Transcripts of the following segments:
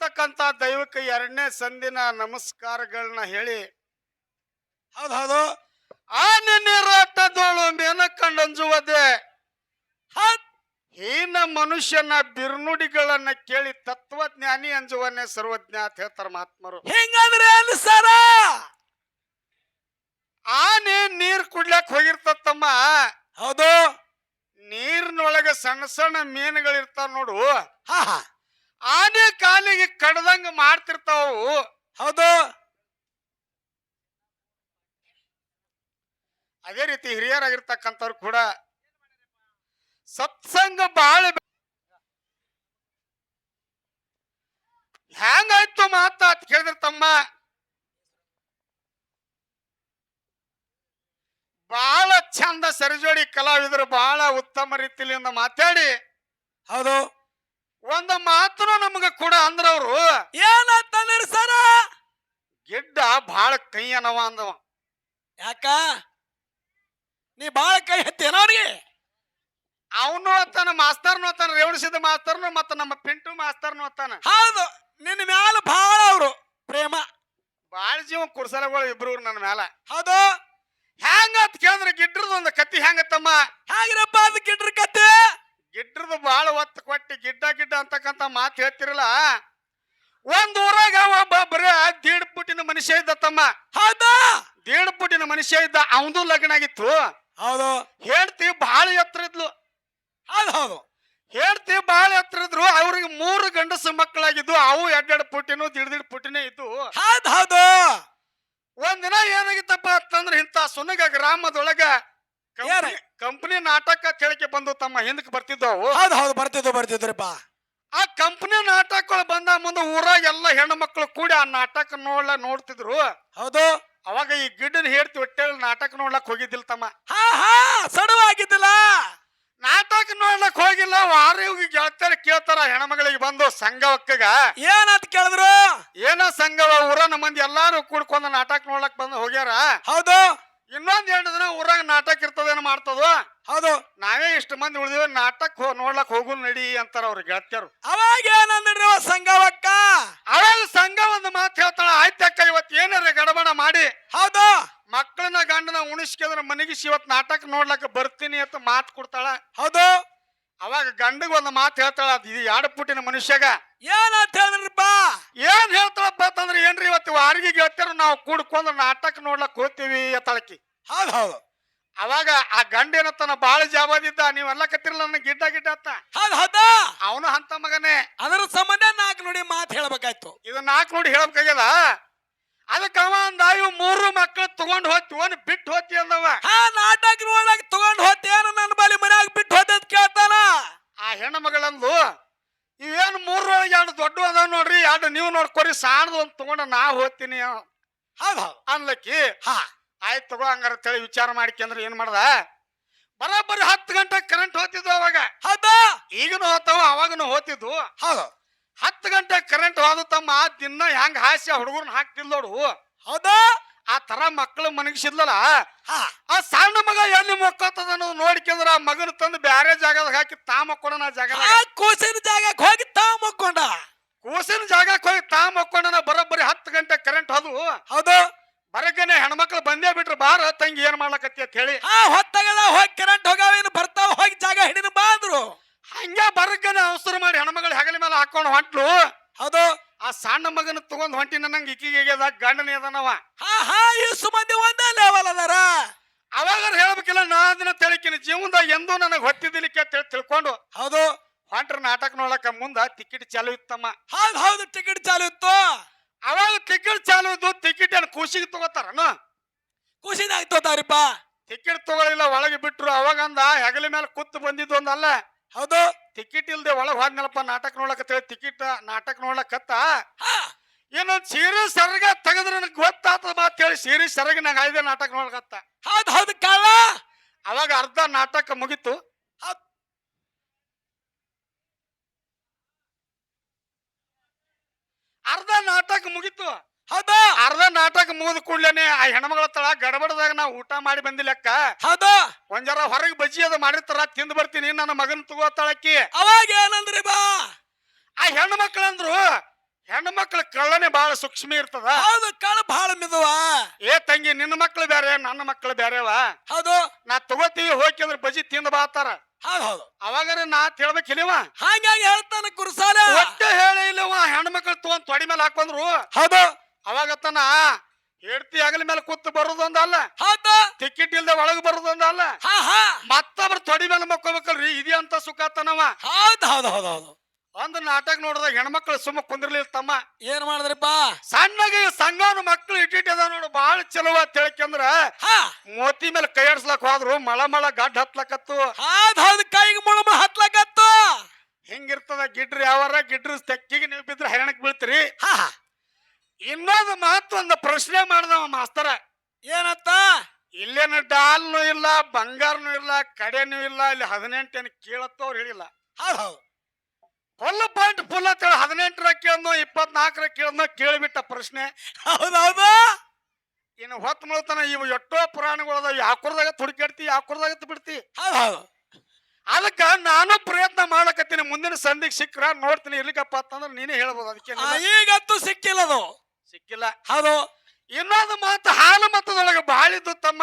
ಇರ್ತಕ್ಕಂತ ದೈವಕ್ಕೆ ಎರಡನೇ ಸಂದಿನ ನಮಸ್ಕಾರಗಳನ್ನ ಹೇಳಿ ಹೌದು ಹೌದು. ಆ ನಿನ್ನಿರಾಟದೋಳು ಮೇನ ಕಂಡಂಜುವುದೇ ಹೌದ್ ಹೀನ ಮನುಷ್ಯನ ಬಿರ್ನುಡಿಗಳನ್ನ ಕೇಳಿ ತತ್ವಜ್ಞಾನಿ ಅಂಜುವನ್ನೇ ಸರ್ವಜ್ಞ ಅಂತ ಹೇಳ್ತಾರ ಮಹಾತ್ಮರು. ಹೆಂಗಂದ್ರೆ ಸರ ಆನೆ ನೀರ್ ಕುಡ್ಲಕ್ ಹೋಗಿರ್ತತ್ತಮ್ಮ. ಹೌದು. ನೀರಿನೊಳಗೆ ಸಣ್ಣ ಸಣ್ಣ ಮೀನುಗಳಿರ್ತಾವ ನೋಡು. ಹಾ ಹಾ. ಆನೆ ಕಾಲಿಗೆ ಕಡ್ದಂಗ ಮಾಡ್ತಿರ್ತಾವು. ಹೌದು. ಅದೇ ರೀತಿ ಹಿರಿಯರಾಗಿರ್ತಕ್ಕಂಥವ್ರು ಕೂಡ ಸತ್ಸಂಗ ಬಾಳ ಹ್ಯಾಂಗಾಯ್ತು ಮಾತ ಅಂತ ಕೇಳಿದ್ರ ತಮ್ಮ ಬಹಳ ಚಂದ ಸರಿಜೋಡಿ ಕಲಾವಿದರು ಬಹಳ ಉತ್ತಮ ರೀತಿಯಿಂದ ಮಾತಾಡಿ. ಹೌದು. ಒಂದು ಮಾತನು ನಮಗ ಕೂಡ ಅಂದ್ರವ್ರು ಏನಂತಂದ್ರ ಸರ? ಗಿಡ್ಡ ಭಾಳ ಕೈ ಅನವ ಅಂದವ. ಯಾಕ? ನೀ ಬಾಳ ಕೈ ಹತ್ತೇನ ಅವ್ರಿಗೆ? ಅವನು ಅತ್ತಾನ ಮಾಸ್ತರ್ನು ಅತ್ತಾನ ರೇವಣಸಿದ್ದ ಮಾಸ್ತರ್ನು ಮತ್ತ ನಮ್ಮ ಪಿಂಟು ಮಾಸ್ತರ್ನು ಅತ್ತಾನ. ಹೌದು ನಿನ್ನ ಮ್ಯಾಲ ಬಾಳ ಅವರು ಪ್ರೇಮ. ಬಾಳ ಜೀವ ಕುರ್ಸಲಗಳು ಇಬ್ರು ನನ್ನ ಮ್ಯಾಲ. ಹೌದು. ಹೆಂಗ ಅಂತ ಕೇಳಿದ್ರೆ ಗಿಡ್ರದ ಒಂದು ಕತ್ತಿ ಹೆಂಗತ್ತಮ್ಮ ಹಾಗಿರಪ್ಪ ಅದು ಗಿಡ್ರ ಕತೆ ಗಿಡ್ರದ ಬಾಳ ಒತ್ತು ಕೊಟ್ಟಿ ಗಿಡ್ಡ ಗಿಡ್ಡ ಅಂತಕ್ಕಂಥ ಮಾತು ಹೇಳ್ತಿರಲ್ಲ? ಒಂದ್ ಊರಾಗ ಒಬ್ಬ ಬರೇ ದೀಡ್ ಪುಟಿನ ಮನುಷ್ಯ ಇದ್ದ ತಮ್ಮ ಹೌದಾ. ದೀಡ್ ಪುಟಿನ ಮನುಷ್ಯ ಇದ್ದ ಅವನು ಲಗ್ನ ಆಗಿತ್ತು. ಹೌದು. ಹೇಳ್ತಿ ಬಹಳ ಎತ್ತರ ಇದ್ಲು. ಹೌದು ಹೌದು. ಹೇಳ್ತಿ ಬಹಳ ಎತ್ತರ ಇದ್ರು ಅವ್ರಿಗೆ ಮೂರು ಗಂಡಸು ಮಕ್ಕಳಾಗಿದ್ದು ಅವು ಎರಡೆರಡು ಪುಟಿನು ದಿಡ್ ದಿಡ್ ಪುಟಿನೇ ಇದ್ದು. ಹೌದು ಹೌದು. ಒಂದಿನ ಏನಾಗಿತ್ತಪ್ಪ ಅಂತಂದ್ರೆ ಇಂಥ ಸುನಗ ಗ್ರಾಮದೊಳಗ ಏನ? ಕಂಪನಿ ನಾಟಕ ಕೇಳಿಕೆ ಬಂದು ತಮ್ಮ ಹಿಂದಕ್ಕೆ ಬರ್ತಿದ್ದವು. ಹೌದು ಹೌದು ಬರ್ತಿದ್ದು ಬರ್ತಿದ್ರಪ್ಪ. ಆ ಕಂಪನಿ ನಾಟಕಗಳು ಬಂದ ಮುಂದೆ ಊರಾಗ ಎಲ್ಲ ಹೆಣ್ಣು ಮಕ್ಕಳು ಕೂಡಿ ಆ ನಾಟಕ ನೋಡ್ಲ ನೋಡ್ತಿದ್ರು. ಹೌದು. ಅವಾಗ ಈ ಗಿಡ್ಡನ ಹೇಳ್ತಿ ಹೊಟ್ಟೆ ನಾಟಕ ನೋಡ್ಲಕ್ ಹೋಗಿದ್ದಿಲ್ಲ ತಮ್ಮ. ಹಾ ಹಾ ಸಡವಾಗಿದ್ದಿಲ್ಲ. ನಾಟಕ ನೋಡ್ಲಕ್ ಹೋಗಿಲ್ಲ ವಾರಿಗೆ ಗೆಳತಾರ ಕೇಳ್ತಾರ ಹೆಣ್ಮಗಳಿಗೆ ಬಂದು ಸಂಘವಕ್ಕಗ. ಏನಂತ ಕೇಳಿದ್ರು? ಏನ ಸಂಘವ ಊರನ ಮಂದಿ ಎಲ್ಲಾರು ಕೂಡ್ಕೊಂಡು ನಾಟಕ ನೋಡ್ಲಕ್ ಬಂದು ಹೋಗ್ಯಾರ. ಹೌದು. ಇನ್ನೊಂದ್ ಎರಡು ದಿನ ಊರಾಗ ನಾಟಕ ಇರ್ತದೇನು ಮಾಡ್ತದ ಹೌದು. ನಾವೇ ಇಷ್ಟು ಮಂದಿ ಉಳಿದಿವ ನಾಟಕ ನೋಡ್ಲಕ್ ಹೋಗು ನಡಿ ಅಂತಾರ ಅವ್ರ ಗೆಳತಿಯರು ಅವಾಗ ಏನಂದ್ರಿ ಸಂಘವಕ್ಕ? ಅವಾಗ ಸಂಘ ಒಂದು ಮಾತು ಹೇಳ್ತಾಳ ಆಯ್ತಕ್ಕ ಇವತ್ತು ಏನಾರ ಗಡಬಡ ಮಾಡಿ. ಹೌದು. ಮಕ್ಕಳನ್ನ ಗಂಡನ ಉಣಿಸ್ಕಿದ್ರ ಮನೆಗಿಸಿ ಇವತ್ತು ನಾಟಕ ನೋಡ್ಲಕ್ಕ ಬರ್ತೀನಿ ಅಂತ ಮಾತು ಕೊಡ್ತಾಳ. ಹೌದು. ಅವಾಗ ಗಂಡಗ್ ಒಂದು ಮಾತು ಹೇಳ್ತಾಳ ಅದು ಇದು ಎರಡು ಪುಟ್ಟಿನ ಮನುಷ್ಯಗ? ಏನಂತ ಹೇಳಿದ್ರಪ್ಪ ಏನ್ ಹೇಳ್ತಾಳಪ್ಪ ಅಂತಂದ್ರೆ ಏನ್ರಿ ಇವತ್ತು ವಾರಿಗೆ ಗೆಳತಿಯರು ನಾವು ಕೂಡ್ಕೊಂಡು ನಾಟಕ ನೋಡ್ಲಕ್ ಹೋಗ್ತೀವಿ ಎತ್ತಳಕಿ. ಹೌದು ಹೌದು. ಅವಾಗ ಆ ಗಂಡ ಏನತ್ತಾನ ಬಾಳ ಜಾಬಾದಿದ್ದ ನೀವೆಲ್ಲ ಕತ್ತಿರಲ್ಲ ನನ್ನ ಗಿಡ್ಡ ಗಿಡ್ಡ ಅತ್ತ ಹೌದು ಹೌದಾ. ಅವನು ಅಂತ ಮಗನೇ. ಅದರ ಸಂಬಂಧ ನಾಲ್ಕು ನೋಡಿ ಮಾತು ಹೇಳ್ಬೇಕಾಯ್ತು. ಇದು ನಾಲ್ಕು ನೋಡಿ ಹೇಳ್ಬೇಕಾಗ್ಯದ? ಅದಕ್ಕೆ ಅವ ಅಂದ ಇವ್ ಮೂರು ಮಕ್ಕಳು ತಗೊಂಡ್ ಹೋಗ್ತಿ ಒಂದು ಬಿಟ್ಟು ಹೋಗ್ತಿ ಅಂದವ. ಹಾ ನಾಟಕ ನೋಡಕ್ ತಗೊಂಡ್ ಏನು ನನ್ನ ಬಳಿ ಮನ್ಯಾಗ ಬಿಟ್ಟು ಹೋದ ಕೇಳ್ತಾನ. ಆ ಹೆಣ್ಣು ಮಗಳಂದು ಇವೇನು ಮೂರೊಳಗೆ ಎರಡು ದೊಡ್ಡ ಅದಾವ ನೋಡ್ರಿ ಎರಡು ನೀವು ನೋಡ್ಕೊರಿ ಸಾಣದು ಒಂದು ತಗೊಂಡ ನಾ ಹೋಗ್ತೀನಿ. ಹೌದು ಹೌದು. ಅನ್ಲಕ್ಕಿ? ಹಾ. ಆಯ್ತು ತಗೋ ಹಂಗಾರ ತಳಿ ವಿಚಾರ ಮಾಡ್ಕೊಂಡ್ರೆ ಏನ್ ಮಾಡ್ದ? ಬರಾಬರಿ ಹತ್ತು ಗಂಟೆ ಕರೆಂಟ್ ಹೋತಿದ್ವು ಅವಾಗ. ಹೌದಾ? ಈಗನು ಹೋತಾವ ಅವಾಗನು ಹೋತಿದ್ವು. ಹೌದು. ಹತ್ತು ಗಂಟೆ ಕರೆಂಟ್ ಹೋದ ತಮ್ಮ ದಿನ ಹೆಂಗ್ ಹಾಸ್ಯ ಹುಡುಗರ್ನ ಹಾಕ್ತಿಲ್ ನೋಡು. ಹೌದಾ? ಆ ತರ ಮಕ್ಕಳು ಮನಗಿಸಿದ್ಲಲ್ಲ? ಹಾ. ಆ ಸಣ್ಣ ಮಗ ಎಲ್ಲಿ ಮಕ್ಕೋತದ ನೋವು ನೋಡ್ಕೊಂಡ್ರ ಆ ಮಗನ ತಂದು ಬ್ಯಾರೆ ಜಾಗದಾಗ ಹಾಕಿ ತಾ ಮಕ್ಕೊಂಡ ಜಾಗ ಕೂಸಿನ ಜಾಗಕ್ಕೆ ಹೋಗಿ ತಾ ಮಕ್ಕೊಂಡ ಕೂಸಿನ ಜಾಗಕ್ಕೆ ಹೋಗಿ ತಾ ಮಕ್ಕೊಂಡನ ಬರೋಬ್ಬರಿ ಹತ್ತು ಗಂಟೆ ಕರೆಂಟ್ ಅದು ಹೌದು. ಬರಗನೆ ಹೆಣ್ಮಕ್ಳು ಬಂದೇ ಬಿಟ್ರು ಬಾರ ತಂಗಿ ಏನ್ ಮಾಡ್ಲಕತ್ತಿ? ಅಂತ ಹೇಳಿ. ಆ ಹೊತ್ತಾಗಲ್ಲ ಹೋಗಿ ಕರೆಂಟ್ ಹೋಗಾವೇನು ಬರ್ತಾವ ಹೋಗಿ ಜಾಗ ಹಿಡಿದು ಬಾಂದ್ರು ಹಂಗೆ ಬರಗನೆ ಅವಸರ ಮಾಡಿ ಹೆಣ್ಮಗಳು ಹೆಗಲ ಮೇಲೆ ಹಾಕೊಂಡು ಹೊಂಟ್ಲು. ಹೌದು. ಆ ಸಣ್ಣ ಮಗನ ತಗೊಂಡ್ ಹೊಂಟಿನ ನಂಗೆ ಇಕ್ಕಿಗೆ ಗಂಡನೇ ಅದನವ. ಹಾ ಹಾ ಈ ಮಂದಿ ಒಂದೇ ಲೆವೆಲ್ ಅದಾರ. ಅವಾಗ ಹೇಳ್ಬೇಕಿಲ್ಲ ನಾ ಅದನ್ನ ತಿಳಿಕಿನ. ಜೀವನದಾಗ ಎಂದೂ ನನಗೆ ಹೊತ್ತಿದ್ದಿಲಿಕ್ಕೆ ಅಂತ ತಿಳ್ಕೊಂಡು. ಹೌದು. ನಾಟಕ ನೋಡಕ ಮುಂದ ಟಿಕೆಟ್ ಚಾಲು ಇತ್ತಮ್ಮ. ಹೌದ್ ಹೌದು ಟಿಕೆಟ್ ಚಾಲು ಇತ್ತು. ಅವಾಗ ಟಿಕೆಟ್ ಚಾಲು ಇದ್ದು ಟಿಕೆಟ್ ಏನು ಖುಷಿಗೆ ತಗೋತಾರನ? ಖುಷಿನಾಗ ತಗೋತಾರಪ್ಪ ಟಿಕೆಟ್ ತಗೊಳಿಲ್ಲ ಒಳಗೆ ಬಿಟ್ರು. ಅವಾಗಂದ ಹೆಗಲಿ ಮೇಲೆ ಕುತ್ತು ಬಂದಿದ್ದು ಒಂದಲ್ಲ. ಹೌದು. ಟಿಕೆಟ್ ಇಲ್ದೆ ಒಳಗೆ ಹೋದ್ನಲ್ಲಪ್ಪ ನಾಟಕ ನೋಡಕತ್ತೇಳಿ ಟಿಕೆಟ್ ನಾಟಕ ನೋಡಕತ್ತ ಏನು ಸೀರೆ ಸರಗ ತೆಗೆದ್ರೆ ನನಗೆ ಗೊತ್ತಾತದ ಮಾತು ಹೇಳಿ ಸೀರೆ ಸರಗ ನಂಗೆ ಐದೇ ನಾಟಕ ನೋಡಕತ್ತ ಹೌದು ಹೌದು ಕಾಲ ಅವಾಗ ಅರ್ಧ ನಾಟಕ ಮುಗೀತು ಹೌದ್. ಅರ್ಧ ನಾಟಕ ಮುಗಿತು. ಹೌದಾ. ಅರ್ಧ ನಾಟಕ ಮುಗಿದ ಕೂಡ್ಲೇನೆ ಆ ಹೆಣ್ಮಗಳ ತಳ ಗಡಬಡದಾಗ ನಾವು ಊಟ ಮಾಡಿ ಬಂದಿಲ್ಲಕ್ಕ ಹೌದು. ಒಂದ್ ಜರ ಹೊರಗೆ ಬಜ್ಜಿ ಅದು ಮಾಡಿರ್ತಾರ ತಿಂದು ಬರ್ತೀನಿ ನನ್ನ ಮಗನ್ ತಗೋತಾಳಕ್ಕಿ ಅವಾಗ ಏನಂದ್ರಿ ಬಾ? ಆ ಹೆಣ್ಣು ಮಕ್ಕಳಂದ್ರು ಹೆಣ್ಣು ಮಕ್ಳ ಕಳ್ಳನೆ ಬಹಳ ಸೂಕ್ಷ್ಮ ಇರ್ತದ. ಹೌದು ಕಳ್ಳ ಬಹಳ ಮಿದುವಾ. ಏ ತಂಗಿ ನಿನ್ನ ಮಕ್ಳು ಬೇರೆ ನನ್ನ ಮಕ್ಳು ಬೇರೆವಾ ಹೌದು. ನಾ ತಗೋತೀವಿ ಹೋಗಿ ಅಂದ್ರೆ ಬಜ್ಜಿ ತಿಂದು ಬಾತಾರ ಹೌದು ಹೌದು. ಅವಾಗಾರ ನಾ ಹೇಳ್ಬೇಕಿಲ್ಲವ ಹಾಗಾಗಿ ಹೇಳ್ತಾನ ಕುರ್ಸಾಲ. ಒಟ್ಟೆ ಹೇಳಿ ಇಲ್ಲವ ಹೆಣ್ಮಕ್ಳು ತೊಗೊಂಡ್ ತೊಡಿ ಮೇಲೆ ಹಾಕೊಂಡ್ರು ಹೌದು. ಅವಾಗತ್ತನ ಹೆಡ್ತಿ ಆಗಲ ಮೇಲೆ ಕೂತು ಬರೋದೊಂದಲ್ಲ ಹೌದು. ಟಿಕೆಟ್ ಇಲ್ದೆ ಒಳಗೆ ಬರೋದೊಂದಲ್ಲ ಮತ್ತೊಬ್ರ ತೊಡಿ ಮೇಲೆ ಮಕ್ಕೋಬೇಕಲ್ರಿ ಇದೇ ಅಂತ ಸುಖಾತನವ. ಹೌದು ಹೌದು ಹೌದು ಹೌದು. ಒಂದು ನಾಟಕ ನೋಡಿದಾಗ ಹೆಣ್ಮಕ್ಳು ಸುಮ್ಮ ಕುಂದಿರ್ಲಿಲ್ಲ ತಮ್ಮ. ಏನ್ ಮಾಡಿದ್ರಿಪ್ಪ? ಸಣ್ಣಗೆ ಸಂಘನ ಮಕ್ಳು ನೋಡು ಬಾಳ ಚಲೋ ಅಂತ ಹೇಳ್ಕಂದ್ರ ಹಾ. ಮೋತಿ ಮೇಲೆ ಕೈ ಆಡ್ಸ್ಲಕ್ ಹೋದ್ರು ಮಳ ಮಳ ಗಡ್ಡ ಹತ್ಲಕತ್ತು. ಹೌದು ಮಳ ಕೈಗೆ ಮುಳುಮ ಹತ್ಲಕತ್ತು. ಹಿಂಗಿರ್ತದ ಗಿಡ್ರಿ ಯಾವಾರ ಗಿಡ್ರಿ ತೆಕ್ಕಿಗೆ ನೀವು ಬಿದ್ರೆ ಹೈರಾಣಕ್ ಬೀಳ್ತೀರಿ. ಇನ್ನೊಂದು ಮಾತು ಒಂದು ಪ್ರಶ್ನೆ ಮಾಡ್ದವ ಮಾಸ್ತರ. ಏನತ್ತ? ಇಲ್ಲೇನು ಡಾಲ್ನು ಇಲ್ಲ ಬಂಗಾರನು ಇಲ್ಲ ಕಡೆನೂ ಇಲ್ಲ ಇಲ್ಲಿ ಹದಿನೆಂಟೇನು ಕೇಳತ್ತವ್ರು ಹೇಳಿಲ್ಲ. ಹೌದು ಫುಲ್ ಪಾಯಿಂಟ್ ಫುಲ್ ಅಂತೇಳಿ ಹದಿನೆಂಟರ ಕೇಳ್ದೋ ಇಪ್ಪತ್ನಾಲ್ಕರ ಕೇಳ್ದು ಕೇಳಿಬಿಟ್ಟ ಪ್ರಶ್ನೆ. ಹೌದೌದು ಹೌದು. ಇನ್ನು ಹೊತ್ತು ಮುಳ್ತನ ಇವು ಎಷ್ಟೋ ಪುರಾಣಗಳದಾವ ಯಾಕುರ್ದಾಗ ತುಡುಕಾಡ್ತಿ ಯಾಕುರ್ದಾಗ ಬಿಡ್ತಿ. ಹೌದು ಹೌದು. ಅದಕ್ಕ ನಾನು ಪ್ರಯತ್ನ ಮಾಡಕತ್ತೀನಿ ಮುಂದಿನ ಸಂಧಿಗೆ ಸಿಕ್ಕ್ರ ನೋಡ್ತೀನಿ ಇರ್ಲಿಕ್ಕಪ್ಪ ಅಂತಂದ್ರೆ ನೀನೇ ಹೇಳ್ಬೋದು. ಅದಕ್ಕೆ ಈಗಂತೂ ಸಿಕ್ಕಿಲ್ಲ ಅದು. ಸಿಕ್ಕಿಲ್ಲ. ಹೌದು. ಇನ್ನೊಂದು ಮಾತು ಹಾಲು ಮತದೊಳಗೆ ಬಾಳಿದ್ದು ತಮ್ಮ.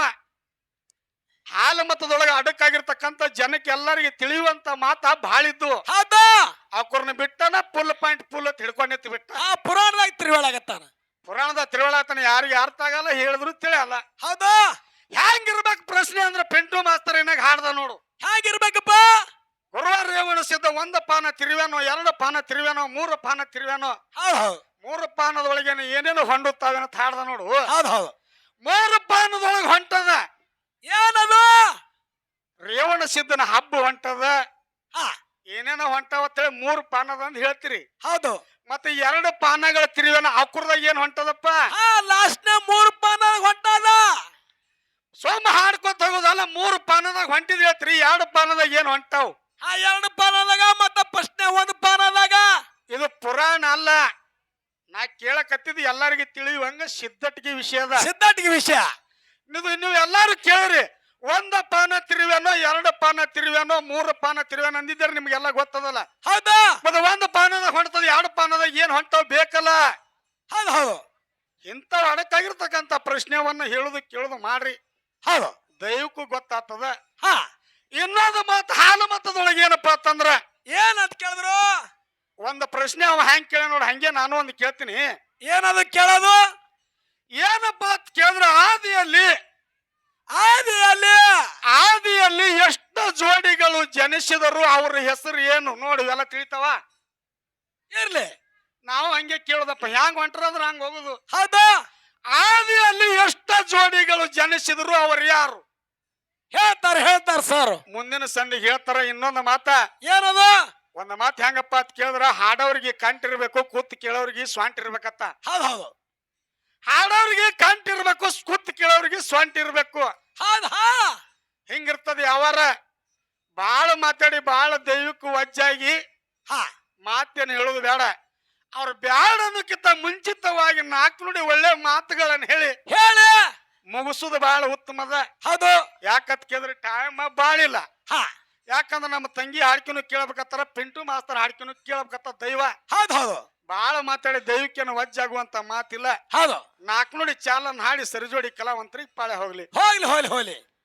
ಹಾಲು ಮತದೊಳಗೆ ಅಡಕ್ಕಾಗಿರ್ತಕ್ಕಂಥ ಜನಕ್ಕೆ ಎಲ್ಲರಿಗೆ ತಿಳಿಯುವಂತ ಮಾತ ಬಾಳಿದ್ದು ಆ ಅವ್ರನ್ನ ಬಿಟ್ಟನ ಫುಲ್ ಪಾಯಿಂಟ್ ಫುಲ್ ಅಂತ ಬಿಟ್ಟ. ಆ ಪುರಾಣದಾಗ ತಿರುವಳಾಗತ್ತಾನ ಪುರಾಣದ ತಿಳುವಳತನ ಯಾರಿಗೆ ಅರ್ಥ ಆಗಲ್ಲ ಹೇಳಿದ್ರು ತಿಳಿಯಲ್ಲ. ಹೌದಾ? ಹೆಂಗಿರ್ಬೇಕು ಪ್ರಶ್ನೆ ಅಂದ್ರೆ ಪೆಂಟು ಮಾಸ್ತರ್ ಏನಾಗ ಹಾಡ್ದ ನೋಡು. ಹೇಗಿರ್ಬೇಕಪ್ಪ ಗುರುವಾರ ರೇವಣ ಸಿದ್ಧ ಒಂದ ಪಾನ ತಿರುವೇನೋ ಎರಡು ಪಾನ ತಿರುವೇನೋ ಮೂರು ಪಾನ ತಿರುವೇನೋ ಹೌದು ಹೌದು. ಮೂರು ಪಾನದೊಳಗೆ ಏನೇನು ಹೊಂಡುತ್ತಾವೆ ಅಂತ ಹಾಡ್ದ ನೋಡು. ಹೌದು ಹೌದು. ಮೂರು ಪಾನದೊಳಗೆ ಹೊಂಟದ. ಏನದು? ರೇವಣ ಸಿದ್ದನ ಹಬ್ಬ ಹೊಂಟದ. ಏನೇನೋ ಹೊಂಟವ ಅಂತೇಳಿ ಮೂರು ಪಾನದ ಅಂತ ಹೇಳ್ತೀರಿ. ಹೌದು. ಮತ್ತೆ ಎರಡು ಪಾನಗಳ ತಿರುವೇನ ಅಕುರ್ದಾಗ ಏನ್ ಹೊಂಟದಪ್ಪ? ಹಾ ಲಾಸ್ಟ್ನ ಮೂರು ಪಾನ ಹೊಂಟದ. ಸೋಮ ಹಾಡ್ಕೊತ ಹೋಗೋದಲ್ಲ ಮೂರು ಪಾನದಾಗ ಹೊಂಟಿದ್ ಹೇಳ್ತ್ರಿ ಎರಡು ಪಾನದಾಗ ಏನ್ ಹೊಂಟಾವ್? ಆ ಎರಡು ಪಾನದಾಗ ಮತ್ತ ಪ್ರಶ್ನೆ ಒಂದು ಪಾನದಾಗ. ಇದು ಪುರಾಣ ಅಲ್ಲ. ನಾ ಕೇಳಕತ್ತಿದ್ದು ಎಲ್ಲರಿಗೆ ತಿಳಿಯುವಂಗ ಸಿದ್ಧಟಿಗೆ ವಿಷಯದ ಸಿದ್ಧಾಟಿಗೆ ವಿಷಯ. ಇದು ನೀವು ಎಲ್ಲಾರು ಕೇಳ್ರಿ. ಒಂದ ಪಾನ ತಿರುವೇನೋ ಎರಡು ಪಾನ ತಿರುವೇನೋ ಮೂರು ಪಾನ ತಿರುವೇನೋ ಅಂದಿದ್ದಾರೆ ನಿಮ್ಗೆಲ್ಲ ಗೊತ್ತದಲ್ಲ? ಹೌದಾ. ಮತ್ತೆ ಒಂದು ಪಾನದಾಗ ಹೊಂಟದ ಎರಡು ಪಾನದಾಗ ಏನ್ ಹೊಂಟವ್ ಬೇಕಲ್ಲ? ಹೌದು ಹೌದು. ಇಂಥ ಅಡಕಾಗಿರ್ತಕ್ಕಂಥ ಪ್ರಶ್ನೆವನ್ನ ಹೇಳುದು ಕೇಳುದು ಮಾಡ್ರಿ. ಹೌದು. ದೈವಕ್ಕೂ ಗೊತ್ತಾಗ್ತದ. ಹಾ. ಇನ್ನೊಂದು ಮಾತು ಹಾಲು ಮತದೊಳಗೆ ಏನಪ್ಪಾ ಅಂತಂದ್ರ? ಏನಂತ ಕೇಳಿದ್ರು? ಒಂದು ಪ್ರಶ್ನೆ ಅವ ಹೆಂಗ್ ಕೇಳ ನೋಡಿ ಹಂಗೆ ನಾನು ಒಂದು ಕೇಳ್ತೀನಿ. ಏನದು ಕೇಳೋದು? ಏನಪ್ಪಾ ಅಂತ ಕೇಳಿದ್ರ ಆದಿಯಲ್ಲಿ ಆದಿ ಅಲ್ಲಿ ಆದಿಯಲ್ಲಿ ಎಷ್ಟು ಜೋಡಿಗಳು ಜನಿಸಿದರು ಅವ್ರ ಹೆಸರು ಏನು? ನೋಡಿ ಎಲ್ಲ ತಿಳಿತಾವ? ಇರ್ಲಿ. ನಾವು ಹಂಗೆ ಕೇಳುದಪ್ಪ ಹ್ಯಾಂಗ ಹೊಂಟ್ರದ್ರ ಹಂಗ ಹೋಗುದು. ಹೌದಾ? ಆದಿಯಲ್ಲಿ ಎಷ್ಟು ಜೋಡಿಗಳು ಜನಿಸಿದ್ರು ಅವ್ರು ಯಾರು? ಹೇಳ್ತಾರ ಹೇಳ್ತಾರ ಸರ್. ಮುಂದಿನ ಸಂದಿಗೆ ಹೇಳ್ತಾರ ಇನ್ನೊಂದು ಮಾತ. ಏನದ? ಒಂದು ಮಾತು ಹೆಂಗಪ್ಪ ಅಂತ ಕೇಳಿದ್ರ ಹಾಡೋರಿಗೆ ಕಂಟಿರ್ಬೇಕು ಕೂತ್ ಕೇಳೋರಿಗೆ ಸ್ವಾಂಟಿರ್ಬೇಕತ್ತ. ಇರ್ಬೇಕತ್ತ ಹೌದು ಹೌದು. ಹಾಡೋರಿಗೆ ಕಂಟಿರ್ಬೇಕು ಕೂತ್ ಸ್ವಂಟ್ ಇರ್ಬೇಕು. ಹೌದು? ಹಾ ಹಿಂಗಿರ್ತದ ಯಾವಾರ ಬಾಳ ಮಾತಾಡಿ ಬಾಳ ದೈವಕ್ಕೂ ವಜ್ಜಾಗಿ ಹಾ. ಮಾತೇನು ಹೇಳೋದು ಬೇಡ. ಅವ್ರು ಬ್ಯಾಡ ಅನ್ನೋಕ್ಕಿಂತ ಮುಂಚಿತವಾಗಿ ನಾಲ್ಕು ನೋಡಿ ಒಳ್ಳೆ ಮಾತುಗಳನ್ನು ಹೇಳಿ ಹೇಳಿ. ಮುಗಿಸೋದು ಬಹಳ ಉತ್ತಮದ ಹೌದು. ಯಾಕಂತ ಕೇಳಿದ್ರೆ ಟೈಮ್ ಬಾಳಿಲ್ಲ ಹಾ. ಯಾಕಂದ್ರೆ ನಮ್ಮ ತಂಗಿ ಹಾಡ್ಕಿನೂ ಕೇಳ್ಬೇಕತ್ತಾರ ಪಿಂಟು ಮಾಸ್ತರ್ ಹಾಡ್ಕಿನೂ ಕೇಳ್ಬೇಕತ್ತ ದೈವ. ಹೌದು ಹೌದು. ಬಾಳ ಮಾತಾಡಿ ದೈವಿಕನ ವಜ್ಜಾಗುವಂತ ಮಾತಿಲ್ಲ. ಹೌದು. ನಾಲ್ಕು ನೋಡಿ ಚಾಲನ್ ಹಾಡಿ ಸರಿಜೋಡಿ ಕಲಾವಂತರಿಗೆ ಪಾಳೆ ಹೋಗ್ಲಿ. ಹೋಗ್ಲಿ ಹೋಗ್ಲಿ ಹೋಗ್ಲಿ.